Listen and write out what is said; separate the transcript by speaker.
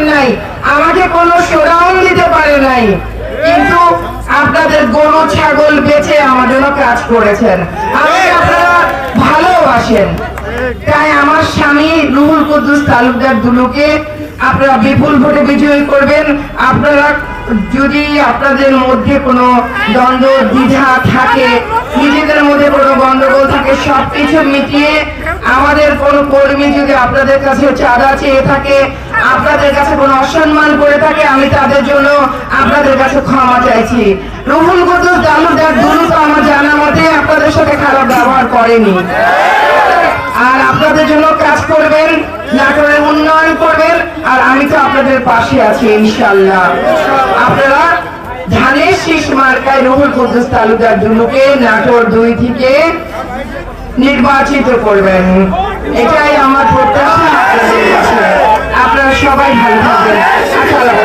Speaker 1: নাই। আমাকে কোনো সোরাউন দিতে পারে নাই। কিন্তু আপনাদের গরু, ছাগল বেচে আমার জন্য কাজ করেছেন। আমাকে আপনারা ভালোবাসেন। তাই আমার স্বামী রুহুল কুদ্দুস তালুকদার দুলুকে আপনারা বিপুল ভোটে বিজয়ী করবেন। আপনারা যদি আপনাদের মধ্যে কোনো দ্বন্দ্ব, দ্বিধা থাকে, নিজেদের মধ্যে কোনো সবকিছু মিটিয়ে আমাদের কোনো কর্মী যদি আপনাদের কাছে চাঁদা চেয়ে থাকে, আপনাদের কাছে কোনো অসম্মান করে থাকে, আমি তাদের জন্য আপনাদের কাছে ক্ষমা চাইছি। রুহুল কুদ্দুস তালুকদার দুলু তো আমার জানা মতে আপনাদের সাথে খারাপ ব্যবহার করেনি। আর আপনাদের জন্য কাজ করবেন নাটোরের উন্নয়ন করবেন, আর আমি তো আপনাদের পাশে আছি ইনশাল্লাহ আপনারা ধানের শীষ মার্কায় রুহুল কুদ্দুস তালুকদার দুলুকে নাটোর দুই থেকে নির্বাচিত করবেন। এটাই আমার প্রত্যাশা। আপনারা সবাই ভালো থাকবেন।